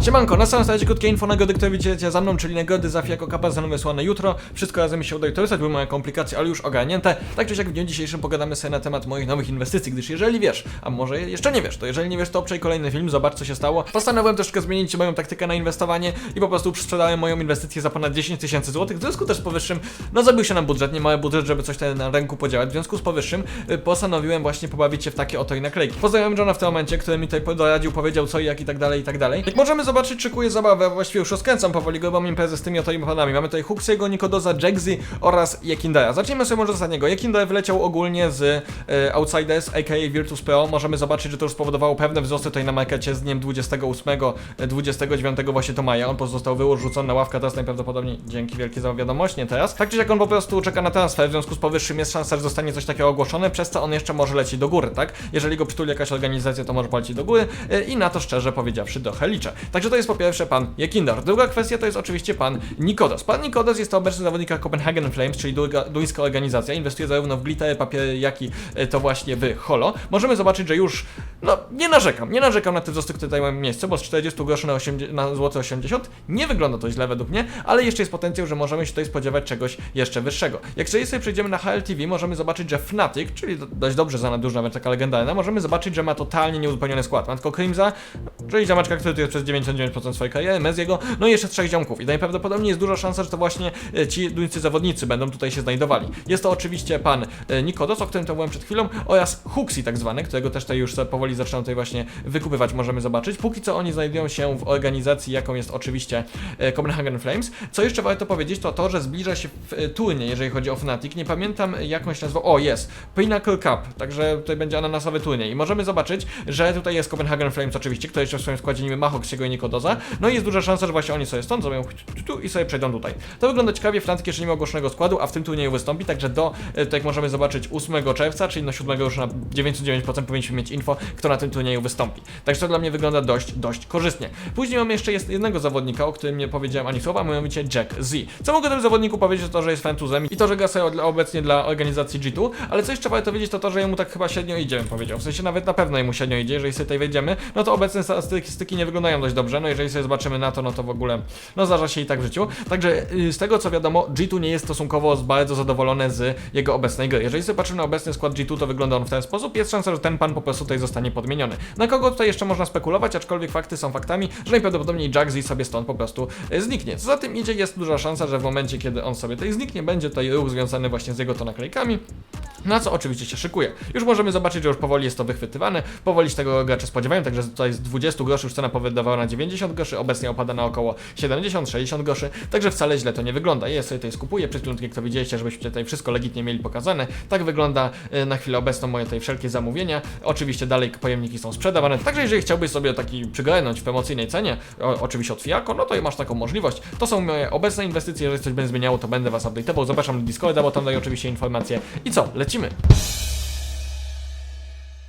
Siemanko, na samym starcie krótkie info nagody, które widzicie za mną, czyli nagody za jako kapa zostaną wysłane jutro. Wszystko razem mi się udaje to były moje komplikacje, ale już ogarnięte. Tak czy siak w dniu dzisiejszym pogadamy sobie na temat moich nowych inwestycji, gdyż jeżeli wiesz, a może jeszcze nie wiesz, to jeżeli nie wiesz, to obczaj kolejny film, zobacz co się stało. Postanowiłem troszkę zmienić moją taktykę na inwestowanie i po prostu sprzedałem moją inwestycję za ponad 10 tysięcy złotych. W związku też z powyższym, no zabił się nam budżet, nie mały budżet, żeby coś na rynku podziałać. W związku z powyższym y, postanowiłem właśnie pobawić się w takie oto i naklejki. Pozdrawiam Johna w tym momencie, który mi tutaj doradził, powiedział co i jak i tak dalej, i tak dalej. Jak możemy zobaczyć, szykuje zabawę, właściwie już rozkręcam powoli grubą imprezę z tymi oto imponami. Mamy tutaj Huxiego, Nikodoza, Jagsy oraz Yekindera. Zacznijmy sobie może z ostatniego. Yekinder wyleciał ogólnie z e, Outsiders, aka Virtus Pro. Możemy zobaczyć, że to już spowodowało pewne wzrosty tutaj na markecie z dniem 28, e, 29 właśnie to maja. On pozostał wyrzucony na ławkę, teraz najprawdopodobniej dzięki wielkie za wiadomość, nie teraz. Tak czy jak on po prostu czeka na transfer, w związku z powyższym jest szansa, że zostanie coś takiego ogłoszone, przez co on jeszcze może lecieć do góry, tak? Jeżeli go przytuli jakaś organizacja, to może polecieć do góry e, i na to szczerze powiedziawszy trochę liczę. Także to jest po pierwsze pan Jekinder. Druga kwestia to jest oczywiście pan Nikodos. Pan Nikodos jest to obecny zawodnik Copenhagen Flames, czyli duńska- duńska organizacja. Inwestuje zarówno w glittery, papiery, jak i e, to właśnie w holo. Możemy zobaczyć, że już, no nie narzekam, nie narzekam na te wzrosty, które tutaj mają miejsce, bo z 40 groszy na, 80, na złote 80 nie wygląda to źle według mnie, ale jeszcze jest potencjał, że możemy się tutaj spodziewać czegoś jeszcze wyższego. Jak sobie przejdziemy na HLTV, możemy zobaczyć, że Fnatic, czyli do- dość dobrze znana duża taka legendarna, możemy zobaczyć, że ma totalnie nieuzupełniony skład. Ma tylko Crimza, czyli ziomeczka, który tu jest przez 99% swojej kariery, Meziego, no i jeszcze trzech ziomków. I najprawdopodobniej jest duża szansa, że to właśnie e, ci duńscy zawodnicy będą tutaj się znajdowali. Jest to oczywiście pan e, Nikodos, o którym to mówiłem przed chwilą, oraz Huxi tak zwany, którego też tutaj już sobie powoli zaczynam tutaj właśnie wykupywać, możemy zobaczyć. Póki co oni znajdują się w organizacji, jaką jest oczywiście e, Copenhagen Flames. Co jeszcze warto powiedzieć, to to, że zbliża się e, turniej, jeżeli chodzi o Fnatic. Nie pamiętam jakąś nazwą. O, jest! Pinnacle Cup, także tutaj będzie ananasowy turniej. I możemy zobaczyć, że tutaj jest Copenhagen Flames oczywiście, który jeszcze w swoim składzie niby ma Hoxiego i Nikodoza. No i jest duża szansa, że właśnie oni sobie stąd zrobią tu, tu i sobie przejdą tutaj. To wygląda ciekawie, Fnatic jeszcze nie ma ogłoszonego składu, a w tym turnieju wystąpi, także do, e, tak jak możemy zobaczyć, 8 czerwca, czyli no 7 już na 99% powinniśmy mieć info, kto na tym turnieju wystąpi. Także to dla mnie wygląda dość, dość korzystnie. Później mamy jeszcze jednego zawodnika, o którym nie powiedziałem ani słowa, mianowicie Jack Z. Co mogę o tym zawodniku powiedzieć, to to, że jest fentuzem i to, że gra sobie obecnie dla organizacji G2, ale co jeszcze warto wiedzieć, to to, że jemu tak chyba średnio idzie, bym powiedział. W sensie nawet na pewno jemu średnio idzie, jeżeli sobie tutaj wejdziemy, no to obecne statystyki nie wyglądają dość dobrze, no jeżeli sobie zobaczymy na to, no to w ogóle, no zdarza się i tak w życiu. Także y, z tego co wiadomo, G2 nie jest stosunkowo bardzo zadowolone z jego obecnej gry. Jeżeli sobie patrzymy na obecny skład G2, to wygląda on w ten sposób, jest szansa, że ten pan po prostu tutaj zostanie podmieniony. Na kogo tutaj jeszcze można spekulować, aczkolwiek fakty są faktami, że najprawdopodobniej Jaxi sobie stąd po prostu y, zniknie. Co za tym idzie, jest duża szansa, że w momencie, kiedy on sobie tutaj zniknie, będzie tutaj ruch związany właśnie z jego to naklejkami, na co oczywiście się szykuje. Już możemy zobaczyć, że już powoli jest to wychwytywane, powoli się tego gracze spodziewają, także tutaj z 20 groszy już cena powydawała na 90 groszy, obecnie opada na około 70-60 groszy, także wcale źle to nie wygląda. Ja sobie tutaj skupuję, przed chwilą, jak to widzieliście, żebyśmy tutaj wszystko legitnie mieli pokazane. Tak wygląda e, na chwilę obecną moje tutaj wszelkie zamówienia. Oczywiście dalej pojemniki są sprzedawane, także jeżeli chciałbyś sobie taki przygarnąć w promocyjnej cenie, o, oczywiście od Fiako, no to masz taką możliwość. To są moje obecne inwestycje, jeżeli coś będzie zmieniało, to będę Was update'ował. Zapraszam do Discorda, bo tam daję oczywiście informacje. I co, lecimy! mi?